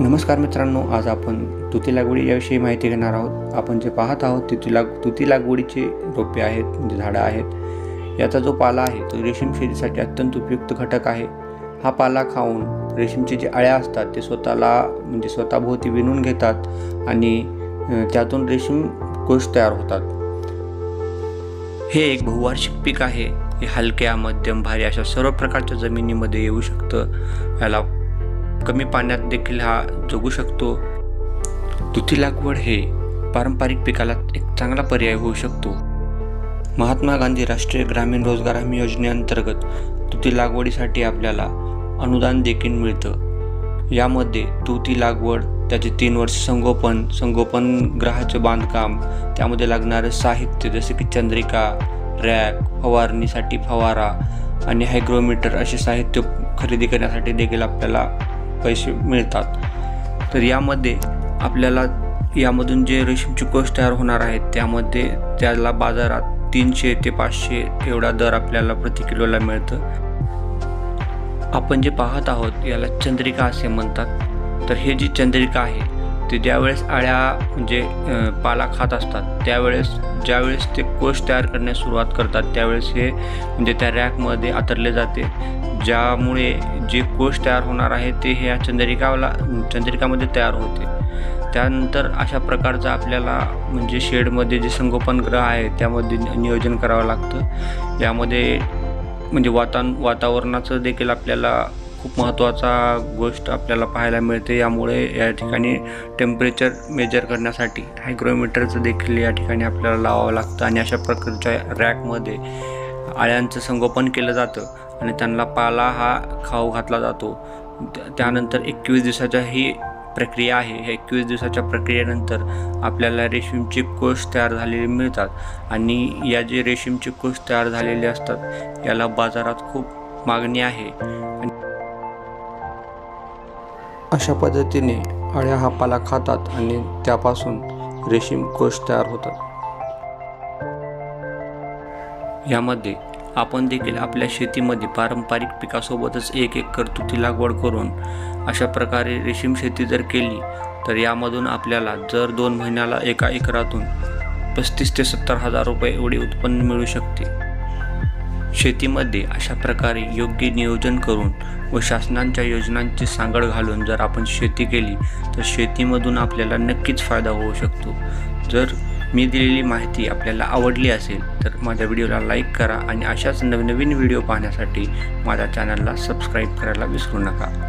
नमस्कार मित्रांनो आज आपण तुती लागवडी याविषयी माहिती घेणार आहोत. आपण जे पाहत आहोत तुती लाग तुती लागवडीचे रोपे आहेत म्हणजे झाडं आहेत. याचा जो पाला आहे तो रेशीम शेतीसाठी अत्यंत उपयुक्त घटक आहे. हा पाला खाऊन रेशीमचे जे अळ्या असतात ते स्वतःला म्हणजे स्वतःभोवती विणून घेतात आणि त्यातून रेशीम कोश तयार होतात. हे एक बहुवार्षिक पीक आहे. हे हलक्या मध्यम भारी अशा सर्व प्रकारच्या जमिनीमध्ये येऊ शकतं. याला कमी पाण्यात देखील हा जगू शकतो. तुती लागवड हे पारंपरिक पिकाला एक चांगला पर्याय होऊ शकतो. महात्मा गांधी राष्ट्रीय ग्रामीण रोजगार हमी योजनेअंतर्गत तुती लागवडीसाठी आपल्याला अनुदान देखील मिळतं. यामध्ये तुती लागवड त्याचे तीन वर्ष संगोपन संगोपन ग्रहाचे बांधकाम त्यामध्ये लागणारं साहित्य जसे की चंद्रिका रॅक फवारणीसाठी फवारा आणि हायग्रोमीटर असे साहित्य खरेदी करण्यासाठी देखील आपल्याला पैसे मिळतात. तर यामध्ये आपल्याला यामधून जे रेशीमचे कोष तयार होणार आहेत त्यामध्ये त्याला बाजारात तीनशे ते पाचशे एवढा दर आपल्याला प्रति किलोला मिळतं. आपण जे पाहत आहोत याला चंद्रिका असे म्हणतात. तर हे जी चंद्रिका आहे ते ज्यावेळेस अळ्या म्हणजे पाला खात असतात त्यावेळेस ज्यावेळेस ते कोश तयार करण्यास सुरुवात करतात त्यावेळेस हे म्हणजे त्या रॅकमध्ये आतरले जाते. ज्यामुळे जे कोष तयार होणार आहे ते ह्या चंद्रिकाला चंद्रिकामध्ये तयार होते. त्यानंतर अशा प्रकारचं आपल्याला म्हणजे शेडमध्ये जे संगोपन ग्रह आहे त्यामध्ये नियोजन करावं लागतं. यामध्ये म्हणजे वातान वातावरणाचं देखील आपल्याला खूप महत्त्वाचा गोष्ट आपल्याला पाहायला मिळते. यामुळे या ठिकाणी टेम्परेचर मेजर करण्यासाठी हायग्रोमीटरचं देखील या ठिकाणी आपल्याला लावावं लागतं आणि अशा प्रकारच्या रॅकमध्ये आळ्यांचं संगोपन केलं जातं आणि त्यांना पाला हा खाऊ घातला जातो. त्यानंतर एकवीस दिवसाच्या ही प्रक्रिया आहे. ह्या एकवीस दिवसाच्या प्रक्रियेनंतर आपल्याला रेशीमचे कोश तयार झालेले मिळतात आणि या जे रेशीमचे कोश तयार झालेले असतात याला बाजारात खूप मागणी आहे. अशा पद्धतीने अळ्या हा पाला खातात आणि त्यापासून रेशीम कोष तयार होतात. यामध्ये आपण देखील आपल्या शेतीमध्ये पारंपरिक पिकासोबतच एक एक कर्तुती लागवड करून अशा प्रकारे रेशीम शेती जर केली तर यामधून आपल्याला जर दोन महिन्याला एका एकरातून पस्तीस ते सत्तर हजार रुपये एवढे उत्पन्न मिळू शकते. शेतीमध्ये अशा प्रकारे योग्य नियोजन करून व शासनांच्या योजनांची सांगड घालून जर आपण शेती केली तर शेतीमधून आपल्याला नक्कीच फायदा होऊ शकतो. जर मी दिलेली माहिती आपल्याला आवडली असेल तर माझ्या व्हिडिओला लाईक करा आणि अशाच नवनवीन व्हिडिओ पाहण्यासाठी माझ्या चॅनलला सबस्क्राईब करायला विसरू नका.